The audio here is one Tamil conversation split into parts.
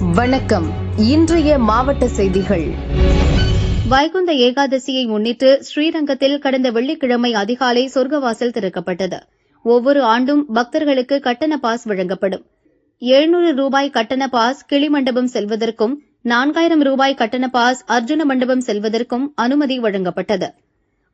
வணக்கம். இன்றைய மாவட்ட செய்திகள். வைகுந்த ஏகாதசியை முன்னிட்டு ஸ்ரீரங்கத்தில் கடந்த வெள்ளிக்கிழமை அதிகாலை சொர்க்கவாசல் திறக்கப்பட்டது. ஒவ்வொரு ஆண்டும் பக்தர்களுக்கு கட்டண பாஸ் வழங்கப்படும். எழுநூறு ரூபாய் கட்டண பாஸ் கிளிமண்டபம் செல்வதற்கும் நான்காயிரம் ரூபாய் கட்டண பாஸ் அர்ஜுன மண்டபம் செல்வதற்கும் அனுமதி வழங்கப்பட்டது.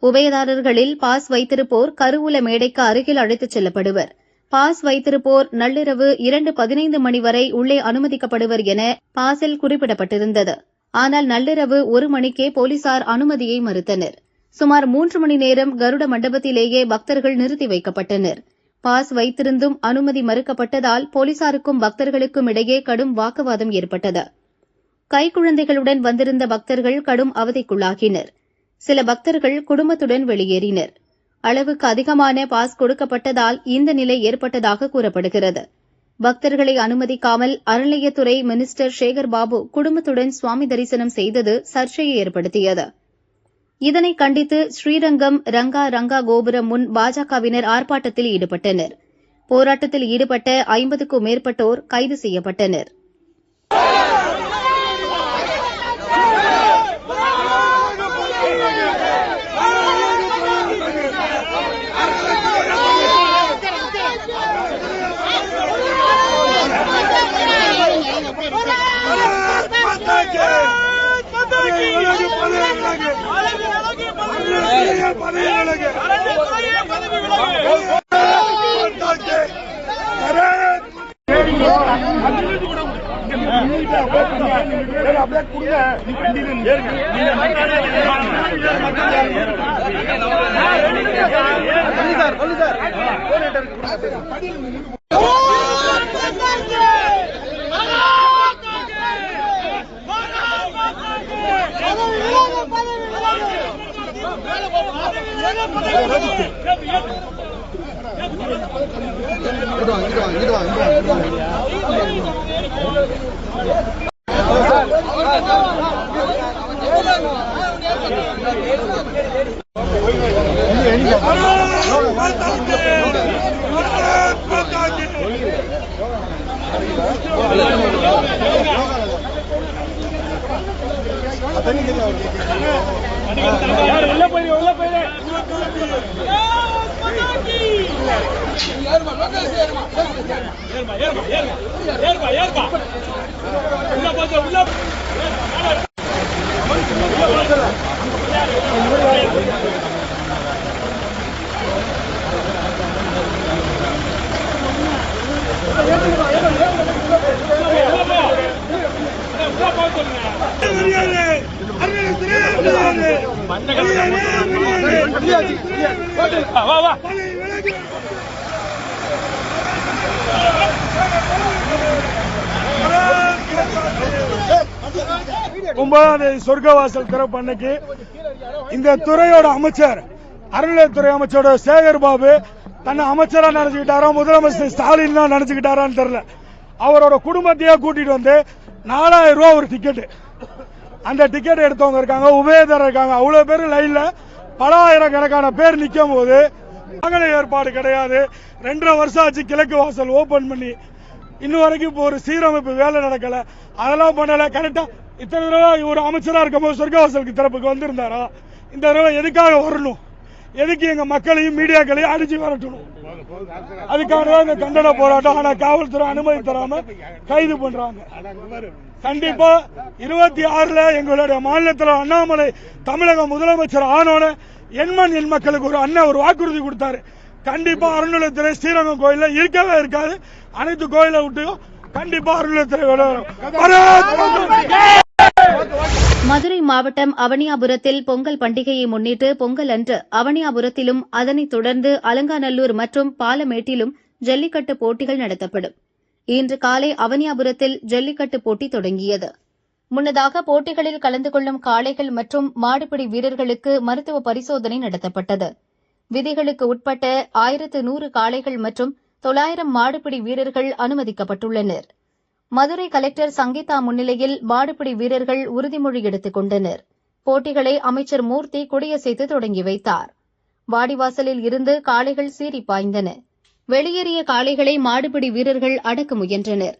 உபயதாரர்களில் பாஸ் வைத்திருப்போர் கருவூல மேடைக்கு அருகில் அழைத்துச் செல்லப்படுவர். பாஸ் வைத்திருப்போர் நள்ளிரவு இரண்டு பதினைந்து மணி வரை உள்ளே அனுமதிக்கப்படுவர் என பாஸில் குறிப்பிடப்பட்டிருந்தது. ஆனால் நள்ளிரவு ஒரு மணிக்கே போலீசார் அனுமதியை மறுத்தனர். சுமார் மூன்று மணி நேரம் கருட மண்டபத்திலேயே பக்தர்கள் நிறுத்தி வைக்கப்பட்டனர். பாஸ் வைத்திருந்தும் அனுமதி மறுக்கப்பட்டதால் போலீசாருக்கும் பக்தர்களுக்கும் இடையே கடும் வாக்குவாதம் ஏற்பட்டது. கைக்குழந்தைகளுடன் வந்திருந்த பக்தர்கள் கடும் அவதிக்குள்ளாகினர். சில பக்தர்கள் குடும்பத்துடன் வெளியேறினர். அளவுக்கு அதிகமான பாஸ் கொடுக்கப்பட்டதால் இந்த நிலை ஏற்பட்டதாக கூறப்படுகிறது. பக்தர்களை அனுமதிக்காமல் அறநிலையத்துறை மினிஸ்டர் சேகர் பாபு குடும்பத்துடன் சுவாமி தரிசனம் செய்தது சர்ச்சையை ஏற்படுத்தியது. இதனை கண்டித்து ஸ்ரீரங்கம் ரங்கா ரங்கா கோபுரம் முன் பாஜகவினர் ஆர்ப்பாட்டத்தில் ஈடுபட்டனர். போராட்டத்தில் ஈடுபட்ட ஐம்பதுக்கும் மேற்பட்டோர் கைது பதவி விலகு. அப்படியே கொடுங்க இங்கிட்டு வாங்க இங்கிட்டு வாங்க இங்கிட்டு வாங்க செய்யப்பட்டனர் ஒன்பதாம் சொர்க்கவாசல் திறப்பு அன்னைக்கு இந்த துறையோட அமைச்சர் அறநிலையத்துறை அமைச்சரோட சேகர் பாபு தன்னை அமைச்சரா நினைச்சுக்கிட்டாரா முதலமைச்சர் ஸ்டாலின் தான் நினைச்சுக்கிட்டாரான்னு தெரியல. அவரோட குடும்பத்தையே கூட்டிட்டு வந்து நாலாயிரம் ரூபாய் ஒரு டிக்கெட் அந்த டிக்கெட் எடுத்தவங்க இருக்காங்க உபயோகர் இருக்காங்க. அவ்வளவு பேர் லைன்ல பல ஆயிரக்கணக்கான பேர் நிற்கும் போது வாகன ஏற்பாடு கிடையாது. ரெண்டரை வருஷம் ஆச்சு கிழக்கு வாசல் ஓபன் பண்ணி. இன்னும் வரைக்கும் இப்போ ஒரு சீரமைப்பு வேலை நடக்கல. அதெல்லாம் பண்ணல. கரெக்டா இத்தனை தடவை ஒரு அமைச்சரா இருக்கும்போது சொர்க்கவாசலுக்கு திறப்புக்கு வந்திருந்தாரா? இந்த தடவை எதுக்காக வரணும்? எதுக்கு எங்க மக்களையும் மீடியாக்களையும் அடிச்சு விரட்டணும்? அதுக்காக தான் இந்த கண்டன போராட்டம். ஆனா காவல்துறை அனுமதி தராம கைது பண்றாங்க. கண்டிப்பா இருபத்தி ஆறுல எங்களுடைய மாநிலத்தில் அண்ணாமலை தமிழக முதலமைச்சர் ஆனோட எண்மண் எண் மக்களுக்கு ஒரு அண்ணன் ஒரு வாக்குறுதி கொடுத்தாரு. கண்டிப்பா அருள்நிலையத்துறை ஸ்ரீரங்கம் கோயில இருக்கவே இருக்காது. அனைத்து கோயில விட்டும் கண்டிப்பா அருள்நிலையத்துறை மதுரை மாவட்டம் அவனியாபுரத்தில் பொங்கல் பண்டிகையை முன்னிட்டு பொங்கல் அன்று அவனியாபுரத்திலும் அதனைத் தொடர்ந்து அலங்காநல்லூர் மற்றும் பாலமேட்டிலும் ஜல்லிக்கட்டு போட்டிகள் நடத்தப்படும். இன்று காலை அவனியாபுரத்தில் ஜல்லிக்கட்டு போட்டி தொடங்கியது. முன்னதாக போட்டிகளில் கலந்து கொள்ளும் காளைகள் மற்றும் மாடுபிடி வீரர்களுக்கு மருத்துவ பரிசோதனை நடத்தப்பட்டது. விதிகளுக்கு உட்பட்ட ஆயிரத்து நூறு காளைகள் மற்றும் தொள்ளாயிரம் மாடுபிடி வீரர்கள் அனுமதிக்கப்பட்டுள்ளனர். மதுரை கலெக்டர் சங்கீதா முன்னிலையில் மாடுபிடி வீரர்கள் உறுதிமொழி எடுத்துக் கொண்டனர். போட்டிகளை அமைச்சர் மூர்த்தி கொடியசைத்து தொடங்கி வைத்தார். வாடிவாசலில் இருந்து காளைகள் சீறி பாய்ந்தன. வெளியேறிய காளைகளை மாடுபிடி வீரர்கள் அடக்க முயன்றனர்.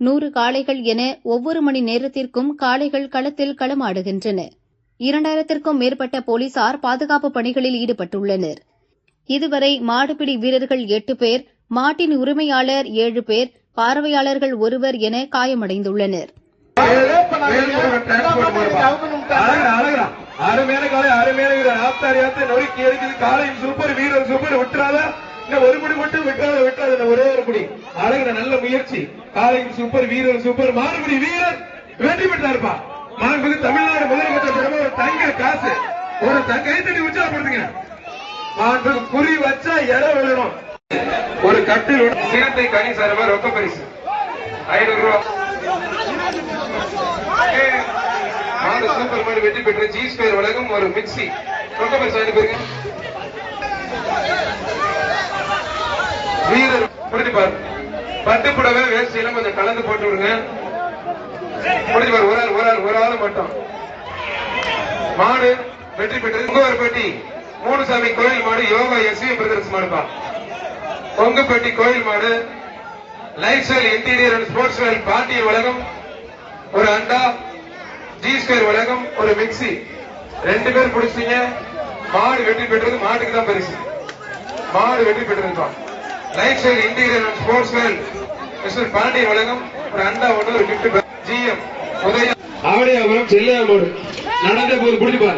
நூறு காளைகள் என ஒவ்வொரு மணி நேரத்திற்கும் காளைகள் களத்தில் களமாடுகின்றன. இரண்டாயிரத்திற்கும் மேற்பட்ட போலீசார் பாதுகாப்பு பணிகளில் ஈடுபட்டுள்ளனர். இதுவரை மாடுபிடி வீரர்கள் எட்டு பேர் மாட்டின் உரிமையாளர் ஏழு பேர் பார்வையாளர்கள் ஒருவர் என காயமடைந்துள்ளனர். காலை நொறுக்கி எடுக்குது காலையும் சூப்பர் வீரர் சூப்பர் விட்டுறாத. ஒரு முடி மட்டும் வெட்டாத விட்டுறாத ஒரே ஒரு முடி. அழகுற நல்ல முயற்சி. காலையில் சூப்பர் வீரர் சூப்பர் மாறுபடி வீரர். வெற்றி பெற்றாருப்பா மாண்புக்கு தமிழ்நாடு முதலமைச்சர் ஒரு தங்க காசு. ஒரு த- கைத்தடி உற்சாகப்படுத்துங்க. மாண்புக்கு குறி வச்சா இடம் விழணும். ஒரு கட்டில் உள்ள சிறுத்தை கனி சார்பா ரொக்க பரிசு. ஐநூறு ரூபாய் சூப்பர் மாடு வெற்றி பெற்ற ஜி ஸ்கொயர் வழங்கும் ஒரு மிக்சி. ரொக்க பரிசு அனுப்பியிருக்கேன் வீரர் புரிஞ்சுப்பார் பாரு பட்டு புடவை வேஷ்டி எல்லாம் கொஞ்சம் கலந்து போட்டு விடுங்க புரிஞ்சுப்பார் பாரு ஒரு ஆள் ஒரு ஆள் ஒரு ஆள் மட்டும். மாடு வெற்றி பெற்றது. உங்கவர்பட்டி மூணுசாமி கோயில் மாடு யோகா எஸ்வி பிரதர்ஸ் மாடுப்பா. பொங்குப்பட்டி கோயில் மாடு life style interior and sports வேல் பாட்டியல் உலகம் ஒரு அண்டா ஜி ஸ்கொயர் உலகம் ஒரு மிக்ஸி. ரெண்டு பேர் பிடிச்சீங்க. மாடு வெற்றி பெற்றது. மாட்டுக்கு தான் பரிசு. மாடு வெற்றி பெற்றிருக்கோம் life side interior and sports mister Pandi வழங்கும் ஒரு அண்டா ஒன்று ஒரு கிஃப்ட் ஜிஎம் உதயம் ஆவடியாபுரம் செல்லையாமோடு நடந்த போது பிடிச்சு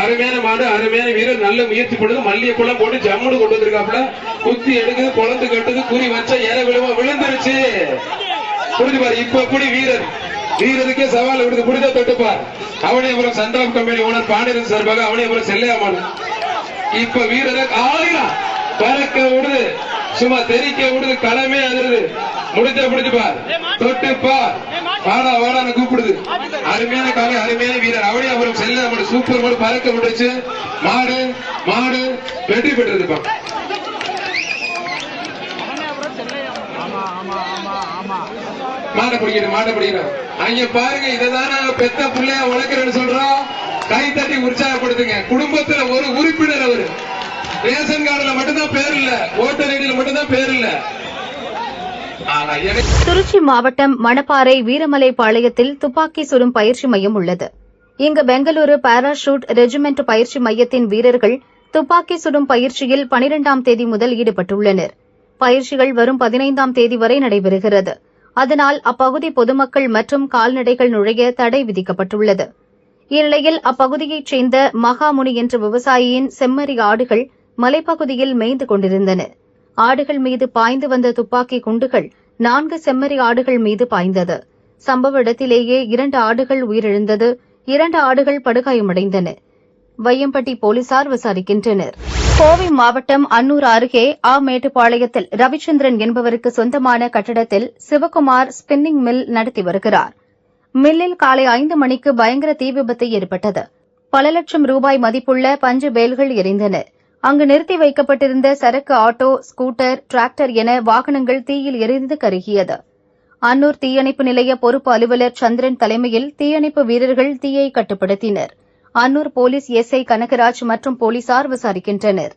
அருமையான மாடு அருமையான வீரர் நல்ல முயற்சி பண்ணுது மல்லிகை குளம் போட்டு ஜம்முடு கொண்டு வந்திருக்காப்ல குத்தி எடுக்குது குழந்தை கட்டுது குறி வச்சா ஏற விழுவா விழுந்துருச்சு. புரிஞ்சு பாரு இப்ப குடி வீரர்? வீரருக்கே சவால் விடுது. புரிஞ்சா தொட்டுப்பார் அவனியபுரம் சந்தாப் கம்பெனி ஓனர் பாண்டியன் சார்பாக அவனியபுரம் செல்லையா இப்ப வீரரை ஆளுங்களா பறக்க விடுது. சும்மா தெறிக்க விடுது களமே அதிருது. முடிஞ்ச முடிஞ்சு பார். தொட்டு பார். வாடா வாடான்னு கூப்பிடுது. அருமையான காலை அருமையான வீரர். அவனே அவரும் செல்ல அவனோட சூப்பர் மாடு பறக்க விட்டுச்சு மாடு மாடு. வெற்றி பெற்றிருப்பா மாடை பிடிக்கணும் மாடை பிடிக்கணும். அங்க பாருங்க இததான் பெத்த பிள்ளைய உழைக்கிறேன்னு சொல்றோம். கை தட்டி உற்சாகப்படுத்துங்க. குடும்பத்துல ஒரு உறுப்பினர் அவரு. ரேஷன் கார்டுல மட்டும்தான் பேர் இல்ல. ஓட்டர் ஐடியில மட்டும்தான் பேர் இல்ல. திருச்சி மாவட்டம் மணப்பாறை வீரமலை பாளையத்தில் துப்பாக்கி சுடும் பயிற்சி மையம் உள்ளது. இங்கு பெங்களூரு பாராஷூட் ரெஜிமெண்ட் பயிற்சி மையத்தின் வீரர்கள் துப்பாக்கி சுடும் பயிற்சியில் பனிரெண்டாம் தேதி முதல் ஈடுபட்டுள்ளனர். பயிற்சிகள் வரும் பதினைந்தாம் தேதி வரை நடைபெறுகிறது. அதனால் அப்பகுதி பொதுமக்கள் மற்றும் கால்நடைகள் நுழைய தடை விதிக்கப்பட்டுள்ளது. இந்நிலையில் அப்பகுதியைச் சேர்ந்த மகாமுனி என்ற விவசாயியின் செம்மறி ஆடுகள் மலைப்பகுதியில் மேய்ந்து கொண்டிருந்தன. ஆடுகள் மீது பாய்ந்து வந்த துப்பாக்கி குண்டுகள் நான்கு செம்மறி ஆடுகள் மீது பாய்ந்தது. சம்பவ இடத்திலேயே இரண்டு ஆடுகள் உயிரிழந்தது. இரண்டு ஆடுகள் படுகாயமடைந்தன. வையம்பட்டி போலீசார் விசாரிக்கின்றனர். கோவை மாவட்டம் அன்னூர் அருகே ஆ மேட்டுப்பாளையத்தில் ரவிச்சந்திரன் என்பவருக்கு சொந்தமான கட்டடத்தில் சிவகுமார் ஸ்பின்னிங் மில் நடத்தி வருகிறார். மில்லில் காலை ஐந்து மணிக்கு பயங்கர தீ விபத்து ஏற்பட்டது. பல லட்சம் ரூபாய் மதிப்புள்ள பஞ்சு பேல்கள் எரிந்தன. அங்கு நிறுத்தி வைக்கப்பட்டிருந்த சரக்கு ஆட்டோ ஸ்கூட்டர் டிராக்டர் என வாகனங்கள் தீயில் எரிந்து கருகியது. அன்னூர் தீயணைப்பு நிலைய பொறுப்பு அலுவலர் சந்திரன் தலைமையில் தீயணைப்பு வீரர்கள் தீயை கட்டுப்படுத்தினர். அன்னூர் போலீஸ் எஸ்ஐ கனகராஜ் மற்றும் போலீசார் விசாரிக்கின்றனர்.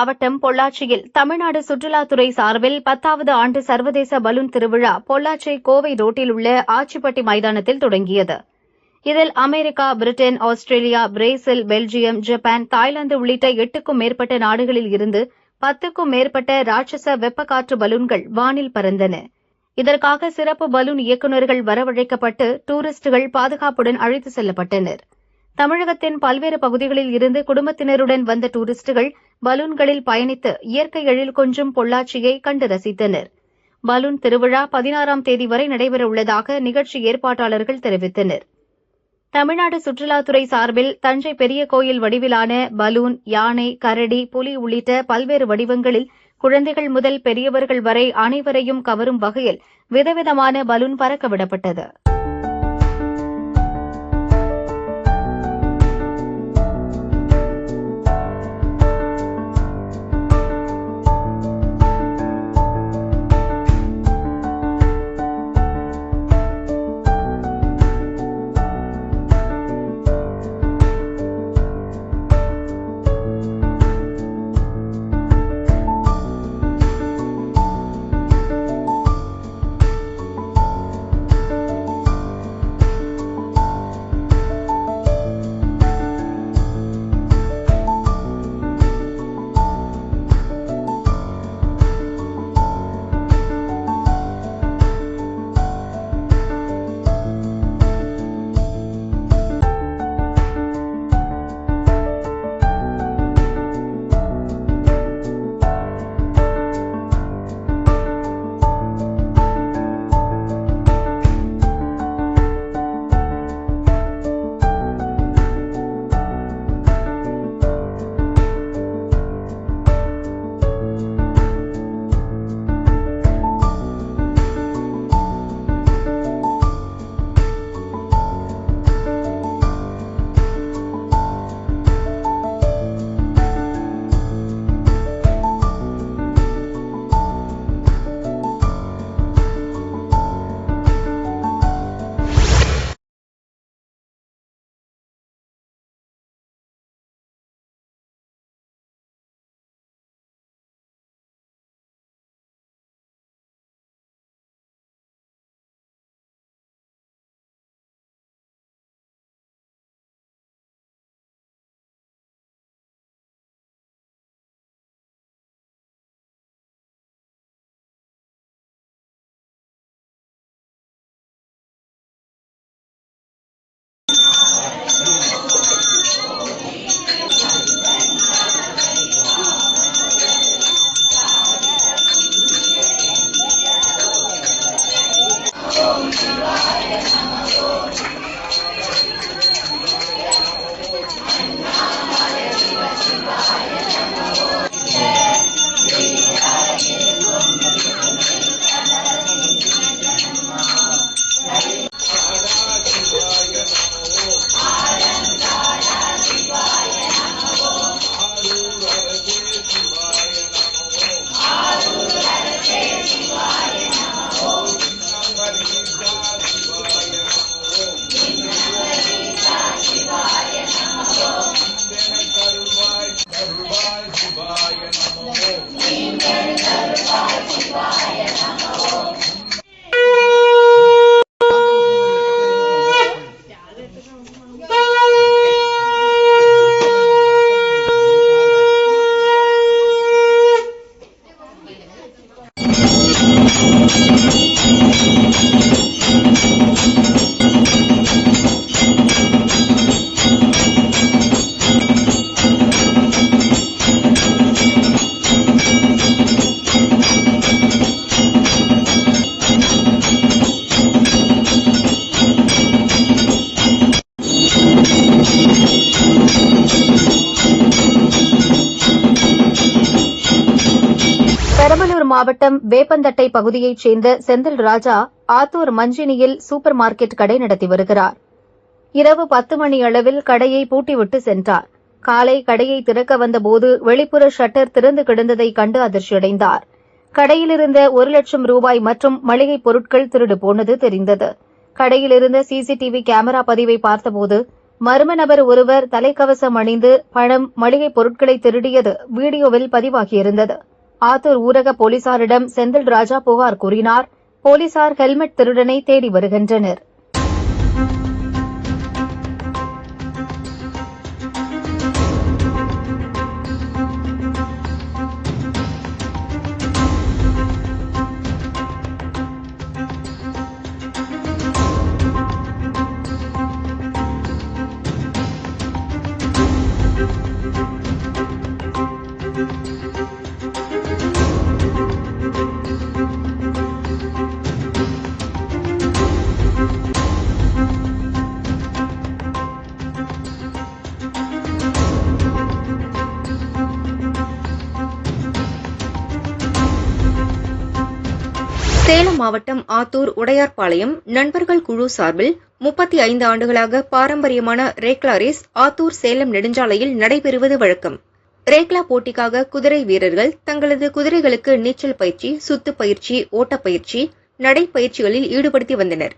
மாவட்டம் பொள்ளாச்சியில் தமிழ்நாடு சுற்றுலாத்துறை சார்பில் பத்தாவது ஆண்டு சர்வதேச பலூன் திருவிழா பொள்ளாச்சி கோவை ரோட்டில் உள்ள ஆச்சிப்பட்டி மைதானத்தில் தொடங்கியது. இதில் America Britain Australia Brazil Belgium Japan Thailand உள்ளிட்ட எட்டுக்கும் மேற்பட்ட நாடுகளில் இருந்து பத்துக்கும் மேற்பட்ட ராட்சச வெப்பக்காற்று பலூன்கள் வானில் பறந்தன. இதற்காக சிறப்பு பலூன் இயக்குநர்கள் வரவழைக்கப்பட்டு டூரிஸ்டுகள் பாதுகாப்புடன் அழைத்து செல்லப்பட்டனர். தமிழகத்தின் பல்வேறு பகுதிகளில் இருந்து குடும்பத்தினருடன் வந்த டூரிஸ்டுகள் பலூன்களில் பயணித்து இயற்கை எழில் கொஞ்சும் பொள்ளாச்சியை கண்டு ரசித்தனர். பலூன் திருவிழா பதினாறாம் தேதி வரை நடைபெறவுள்ளதாக நிகழ்ச்சி ஏற்பாட்டாளர்கள் தெரிவித்தனர். தமிழ்நாடு சுற்றுலாத்துறை சார்பில் தஞ்சை பெரிய கோயில் வடிவிலான பலூன் யானை கரடி புலி உள்ளிட்ட பல்வேறு வடிவங்களில் குழந்தைகள் முதல் பெரியவர்கள் வரை அனைவரையும் கவரும் வகையில் விதவிதமான பலூன் பறக்கவிடப்பட்டது மாவட்டம் வேப்பந்தட்டை பகுதியைச் சேர்ந்த செந்தில் ராஜா ஆத்தூர் மஞ்சினியில் சூப்பர் மார்க்கெட் கடை நடத்தி வருகிறார். இரவு பத்து மணி அளவில் கடையை பூட்டிவிட்டு சென்றார். காலை கடையை திறக்க வந்தபோது வெளிப்புற ஷட்டர் திறந்து கிடந்ததை கண்டு அதிர்ச்சியடைந்தார். கடையிலிருந்த ஒரு லட்சம் ரூபாய் மற்றும் மளிகைப் பொருட்கள் திருடு போனது தெரிந்தது. கடையிலிருந்த சிசிடிவி கேமரா பதிவை பார்த்தபோது மர்ம நபர் ஒருவர் தலைக்கவசம் அணிந்து பணம் மளிகைப் பொருட்களை திருடியது வீடியோவில் பதிவாகியிருந்தது. ஆத்தூர் ஊரக போலீசாரிடம் செந்தில் ராஜா புகார் கூறினார். போலீசார் ஹெல்மெட் திருடனை தேடி வருகின்றனர். மாவட்டம் ஆத்தூர் உடையார்பாளையம் நண்பர்கள் குழு சார்பில் முப்பத்தி ஐந்து ஆண்டுகளாக பாரம்பரியமான ரேக்லா ரேஸ் ஆத்தூர் சேலம் நெடுஞ்சாலையில் நடைபெறுவது வழக்கம். ரேக்லா போட்டிக்காக குதிரை வீரர்கள் தங்களது குதிரைகளுக்கு நீச்சல் பயிற்சி சுத்து பயிற்சி ஓட்டப்பயிற்சி நடைப்பயிற்சிகளில் ஈடுபடுத்தி வந்தனர்.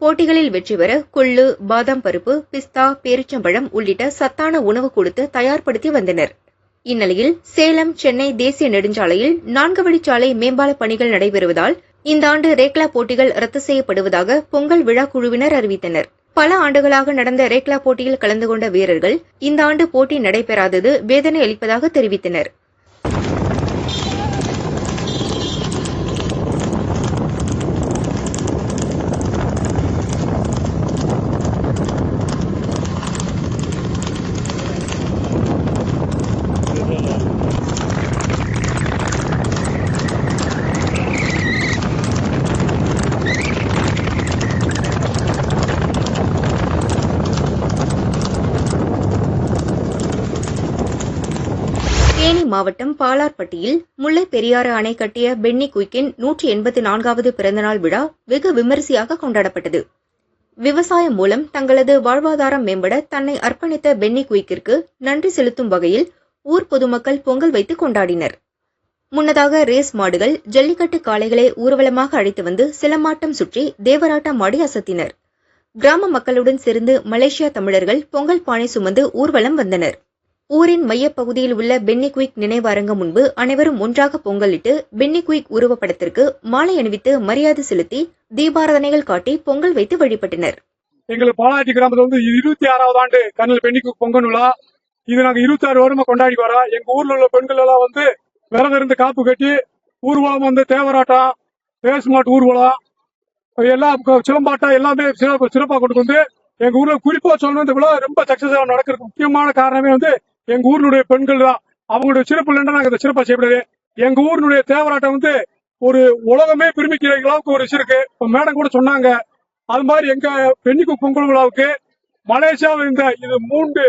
போட்டிகளில் வெற்றி பெற கொள்ளு பாதாம் பருப்பு பிஸ்தா பேரிச்சம்பழம் உள்ளிட்ட சத்தான உணவு கொடுத்து தயார்படுத்தி வந்தனர். இந்நிலையில் சேலம் சென்னை தேசிய நெடுஞ்சாலையில் நான்கு வழிச்சாலை மேம்பால பணிகள் நடைபெறுவதால் இந்த ஆண்டு ரேக்லா போட்டிகள் ரத்து செய்யப்படுவதாக பொங்கல் விழா குழுவினர் அறிவித்தனர். பல ஆண்டுகளாக நடந்த ரேக்லா போட்டியில் கலந்து கொண்ட வீரர்கள் இந்த ஆண்டு போட்டி நடைபெறாதது வேதனை அளிப்பதாக தெரிவித்தனர் தேனி மாவட்டம் பாலார்பட்டியில் முல்லை பெரியாறு அணை கட்டிய பென்னி குயிக்கின் நூற்றி எண்பத்தி நான்காவது பிறந்தநாள் விழா வெகு விமரிசையாக கொண்டாடப்பட்டது. விவசாயம் மூலம் தங்களது வாழ்வாதாரம் மேம்பட தன்னை அர்ப்பணித்த பென்னி குயிக்கிற்கு நன்றி செலுத்தும் வகையில் ஊர் பொதுமக்கள் பொங்கல் வைத்து கொண்டாடினர். முன்னதாக ரேஸ் மாடுகள் ஜல்லிக்கட்டு காளைகளை ஊர்வலமாக அழைத்து வந்து சிலமாட்டம் சுற்றி தேவராட்டம் ஆடி அசத்தினர். கிராம மக்களுடன் சேர்ந்து மலேசியா தமிழர்கள் பொங்கல் பானை சுமந்து ஊர்வலம் வந்தனர். ஊரின் மையப்பகுதியில் உள்ள பென்னி குயிக் நினைவரங்கம் முன்பு அனைவரும் ஒன்றாக பொங்கலிட்டு பென்னி குயிக் உருவப்படத்திற்கு மாலை அணிவித்து மரியாதை செலுத்தி தீபாராதனைகள் காட்டி பொங்கல் வைத்து வழிபட்டனர். எங்களுக்கு பாலாஜி கிராமத்துல வந்து இருபத்தி ஆறாவது ஆண்டு கர்னல் பெண்ணிக்கு பொங்கல் விழா. இது நாங்க இருபத்தி ஆறு வருமா கொண்டாடி வரோம். எங்க ஊர்ல உள்ள பெண்கள் எல்லாம் வந்து விரதம் இருந்து காப்பு கட்டி ஊர்வலம் வந்து தேவராட்டம் ரேஸ் ஊர்வலம் எல்லாம் சிலம்பாட்டம் எல்லாமே சிறப்பு சிறப்பாக கொண்டு வந்து எங்க ஊர்ல குறிப்பா சொல்லணும் இந்த விழா ரொம்ப சக்சஸா நடக்கிறது முக்கியமான காரணமே வந்து எங்க ஊரினுடைய பெண்கள் தான் அவங்களுடைய சிறப்பு இல்லைன்னா நாங்க இந்த சிறப்பா செய்யப்படுது எங்க ஊரினுடைய தேவராட்டம் வந்து ஒரு உலகமே பிரமிக்கிற அளவுக்கு ஒரு இருக்கு. இப்ப மேடம் கூட சொன்னாங்க. அது மாதிரி எங்க பெண்ணிக்கு பொங்கல் விழாவுக்கு மலேசியாவில் இருந்த இது மூன்று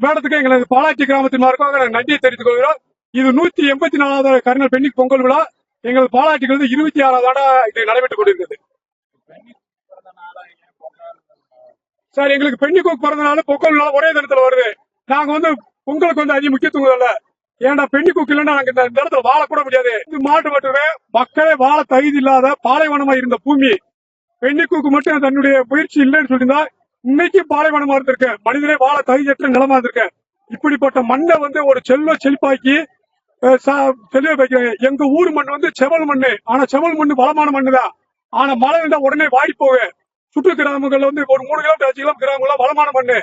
மேடத்துக்கு எங்களது பாலாச்சி கிராமத்தின் மார்க்காக நாங்கள் நன்றியை தெரிவித்துக் கொள்கிறோம். இது நூத்தி எண்பத்தி நாலாவது கருணல் பெண்ணிக்கு பொங்கல் விழா. எங்களுக்கு பாலாற்றிக்கு வந்து இருபத்தி ஆறாவது ஆடா இது நடைபெற்றுக் கொண்டிருந்தது சார் எங்களுக்கு பெண்ணிக்கு பிறந்தனால பொங்கல் விழா ஒரே தினத்துல வருது. நாங்க வந்து பொங்கலுக்கு வந்து அதிக முக்கியத்துவம் இல்ல. ஏன்டா பெண்ணி கூக்கு இல்லைன்னா நாங்க இந்த இடத்துல வாழக்கூட முடியாது. இது மாட்டு மட்டுமே மக்களே வாழ தகுதி இல்லாத பாலைவனமா இருந்த பூமி. பெண்ணி கூக்கு மட்டும் தன்னுடைய முயற்சி இல்லைன்னு சொல்லியிருந்தா இன்னைக்கு பாலைவனமா இருந்திருக்கு. மனிதனே வாழ தகுதியற்ற நிலமா இருந்திருக்கு. இப்படிப்பட்ட மண்ணை வந்து ஒரு செல்வ செழிப்பாக்கி அஹ், சா- வைக்கிறாங்க எங்க ஊர் மண் வந்து செவல் மண்ணு. ஆனா செவல் மண்ணு வளமான மண் தான் ஆனா மழை இருந்தா உடனே வாடி போகு சுற்று கிராமங்கள்ல வந்து ஒரு மூணு கிலோமீட்டர் அஞ்சு கிலோமீட்டர் கிராமங்கள்லாம் வளமான மண்ணு.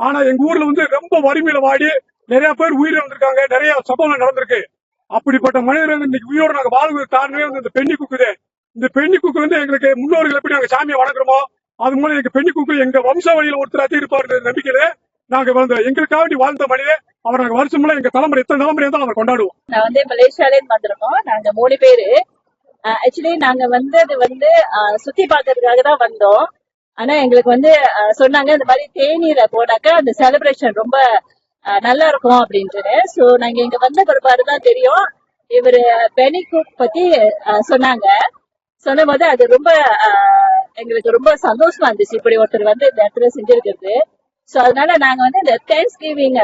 ஆனா எங்க ஊர்ல வந்து ரொம்ப வறுமையில வாடி நிறைய பேர் உயிரிழந்திருக்காங்க நிறைய சம்பவங்கள் நடந்திருக்கு. அப்படிப்பட்ட மனிதர்கள் இன்னைக்கு உயிரோட நாங்க வாழ்வதற்கு காரணமே வந்து இந்த பெண்ணி குக்குது இந்த பெண்ணி குக்கு வந்து எங்களுக்கு முன்னோர்கள் எப்படி நாங்க சாமியை வணங்குறோமோ அது மூலம் எங்க பெண்ணி குக்கு எங்க வம்ச வழியில ஒருத்தராக இருப்பாரு நம்பிக்கையில நாங்க வந்து எங்களுக்காக வாழ்ந்த மனிதன் அவர் நாங்க வருஷம் முறை எங்க தலைமுறை எத்தனை தலைமுறை தான் அவர் கொண்டாடுவோம். நான் வந்து மலேசியாலே இருந்து வந்திருக்கோம். நாங்க மூணு பேரு. ஆக்சுவலி நாங்க வந்தது வந்து சுத்தி பார்க்கறதுக்காக தான் வந்தோம். ஆனா எங்களுக்கு வந்து சொன்னாங்க இந்த மாதிரி தேநீரை போனாக்கா அந்த செலிப்ரேஷன் ரொம்ப நல்லா இருக்கும் அப்படின்ட்டு சோ நாங்க இங்க வந்த பிற்பாடு தான் தெரியும். இவரு பெனி குக் பத்தி சொன்னாங்க. சொன்னபோது அது ரொம்ப எங்களுக்கு ரொம்ப சந்தோஷமா இருந்துச்சு. இப்படி ஒருத்தர் வந்து இந்த இடத்துல செஞ்சிருக்கிறது. சோ அதனால நாங்க வந்து இந்த தேங்க்ஸ் கிவிங்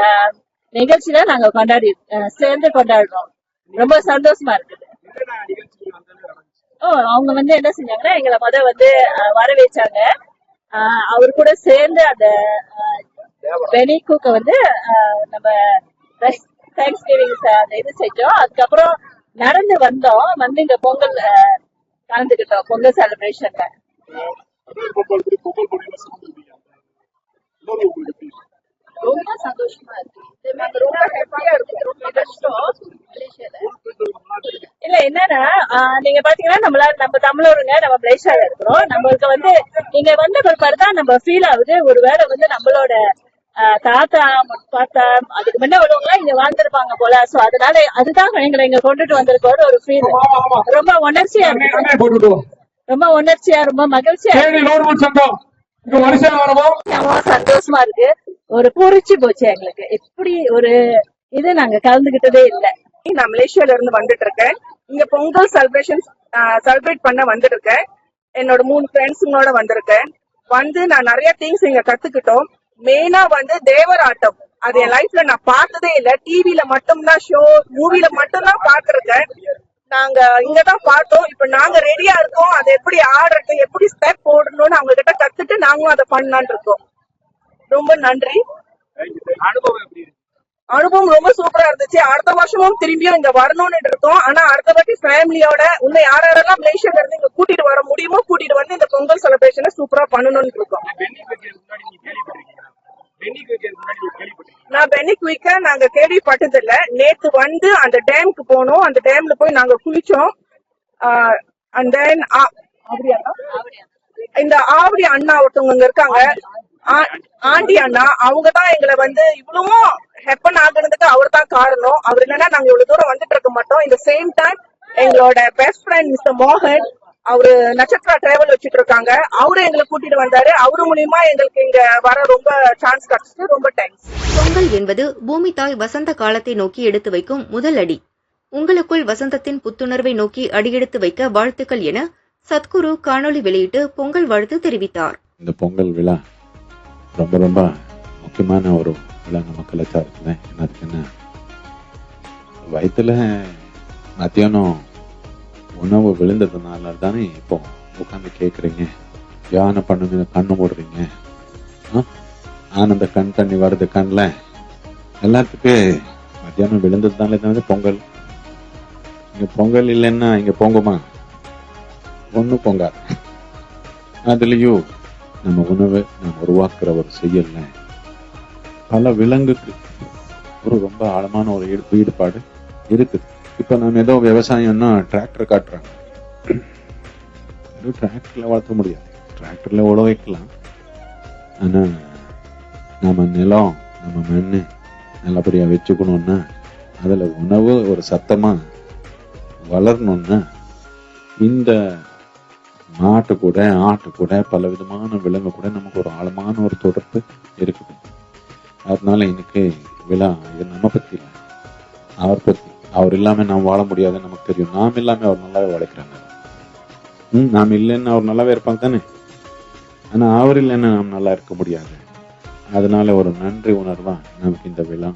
நிகழ்ச்சியில நாங்க கொண்டாடி சேர்ந்து கொண்டாடுறோம். ரொம்ப சந்தோஷமா இருக்குது. ஓ அவங்க வந்து என்ன செஞ்சாங்கன்னா எங்களை முத வந்து அஹ், வர வச்சாங்க அஹ், அவர் கூட சேர்ந்து அந்த பெனி குக்க வந்து நம்ம தேங்க்ஸ் கிவிங் அந்த இது செஞ்சோம் அதுக்கப்புறம் நடந்து வந்தோம் வந்து இங்க பொங்கல் அஹ், கலந்துக்கிட்டோம் பொங்கல் செலிப்ரேஷன்ல ரொம்ப சந்தோஷமா இருக்கு. இது நாங்க ரொம்ப ஹாப்பியா இருக்கு ரொம்ப கஷ்டம். மலேசியால. இல்ல என்னன்னா ஆஹ் நீங்க பாத்தீங்கன்னா நம்மளால நம்ம தமிழருங்க நம்ம மலேசியால இருக்கிறோம். நம்மளுக்கு வந்து இங்க வந்த பிற்பாடு தான் நம்ம ஃபீல் ஆகுது. ஒருவேளை வந்து நம்மளோட ஆஹ் தாத்தா முப்பாத்தா அதுக்கு முன்ன உள்ளவங்க இங்க வாழ்ந்திருப்பாங்க போல. சோ அதனால அதுதான் எங்களை இங்க கொண்டுட்டு வந்திருக்கோட ஒரு ஃபீல் ரொம்ப உணர்ச்சியா ரொம்ப உணர்ச்சியா ரொம்ப மகிழ்ச்சியா வரவும் சந்தோஷமா இருக்கு. ஒரு பூரிச்சு போச்சு எங்களுக்கு. இப்படி ஒரு இது நாங்க கலந்துகிட்டதே இல்ல. நான் மலேசியால இருந்து வந்துட்டு இருக்கேன். இங்க பொங்கல் செலிப்ரேஷன் செலிப்ரேட் பண்ண வந்துட்டு இருக்கேன். என்னோட மூணு ஃப்ரெண்ட்ஸுங்களோட வந்திருக்கேன். வந்து நான் நிறைய திங்ஸ் இங்க கத்துக்கிட்டோம். மெயினா வந்து தேவர் ஆட்டம் அது என் லைஃப்ல நான் பார்த்ததே இல்ல. டிவில மட்டும்தான் ஷோ மூவில மட்டும்தான் பார்த்திருக்கேன். நாங்க இங்கதான் பார்த்தோம். இப்ப நாங்க ரெடியா இருக்கோம். அதை எப்படி ஆடுறது எப்படி ஸ்டெப் போடணும்னு அவங்க கிட்ட கத்துட்டு நாங்களும் அதை பண்ணலான் இருக்கோம். ரொம்ப நன்றி. அனுபவம் ரொம்ப சூப்பரா இருந்துச்சு. அடுத்த வருஷமும் திரும்பியும் இங்க வரணும்னு இருக்கோம். ஆனா அடுத்த வாட்டி ஃபேமிலியோட இன்னும் யார் யாரெல்லாம் மலேசியால இருந்து இங்க கூட்டிட்டு வர முடியுமோ கூட்டிட்டு வந்து இந்த பொங்கல் செலிப்ரேஷனை சூப்பரா பண்ணணும்னு இருக்கோம். நான் பென்னி குயிக்க நாங்க கேள்விப்பட்டது இல்ல நேத்து வந்து அந்த டேம்க்கு போனோம். அந்த டேம்ல போய் நாங்க குளிச்சோம். அண்ட் தென் இந்த ஆவடி அண்ணா ஒருத்தவங்க இருக்காங்க. ஆண்டி அண்ணா அவங்க தான் எங்களை வந்து இவ்வளவும் ஹெப்பன் ஆகுறதுக்கு அவர் தான் காரணம். அவர் இல்லைன்னா நாங்க இவ்வளவு தூரம் வந்துட்டு இருக்க மாட்டோம். இந்த சேம் டைம் எங்களோட பெஸ்ட் ஃப்ரெண்ட் மிஸ்டர் மோகன் அவரு நட்சத்திரா டிராவல் வச்சுட்டு இருக்காங்க அவரு எங்களை கூட்டிட்டு வந்தாரு. அவரு மூலியமா எங்களுக்கு இங்க வர ரொம்ப சான்ஸ் கிடைச்சிட்டு ரொம்ப தேங்க்ஸ் பொங்கல் என்பது பூமி தாய் வசந்த காலத்தை நோக்கி எடுத்து வைக்கும் முதல் அடி. உங்களுக்குள் வசந்தத்தின் புத்துணர்வை நோக்கி அடியெடுத்து வைக்க வாழ்த்துக்கள் என சத்குரு காணொளி வெளியிட்டு பொங்கல் வாழ்த்து தெரிவித்தார். இந்த பொங்கல் விழா ரொம்ப ரொம்ப முக்கியமான ஒரு விழா நம்ம கலாச்சாரத்தில். என்ன? வயிற்றுல மத்தியானம் உணவு விழுந்ததுனால தானே இப்போ உட்காந்து கேட்குறீங்க யானை பண்ணுங்க கண்ணு மூடுறீங்க. ஆ? ஆனந்த கண் தண்ணி வருது கண்ணில் எல்லாத்துக்கு மத்தியானம் விழுந்ததுனால தானே பொங்கல். இங்கே பொங்கல் இல்லைன்னா இங்கே பொங்குமா? ஒன்றும் பொங்காது. அதுலேயும் நம்ம உணவை நம்ம உருவாக்குற ஒரு செய்யல பல விலங்குக்கு ஒரு ரொம்ப ஆழமான ஒரு ஈடு- ஈடுபாடு இருக்குது. இப்ப நம்ம ஏதோ விவசாயம்னா டிராக்டர் காட்டுறாங்க. டிராக்டர்ல வளர்த்த முடியாது. டிராக்டர்ல உழ வைக்கலாம். ஆனா நம்ம நிலம் நம்ம மண்ணு நல்லபடியா வச்சுக்கணும்னா அதுல உணவு ஒரு சத்தமா வளரணும்னா இந்த மாட்டு கூட ஆட்டு கூட பல விதமான விலங்கு கூட நமக்கு ஒரு ஆழமான ஒரு தொடர்பு இருக்குது. அதனால இன்னைக்கு விழா இது நம்ம பத்தி இல்லை அவர் பத்தி அவர் இல்லாம நாம் வாழ முடியாதுன்னு நமக்கு தெரியும். நாம் இல்லாமல் அவர் நல்லாவே உழைக்கிறாங்க ம் நாம் இல்லைன்னு அவர் நல்லாவே இருப்பாங்க தானே? ஆனா அவர் இல்லைன்னு நாம் நல்லா இருக்க முடியாது. அதனால ஒரு நன்றி உணர்வா நமக்கு இந்த விழா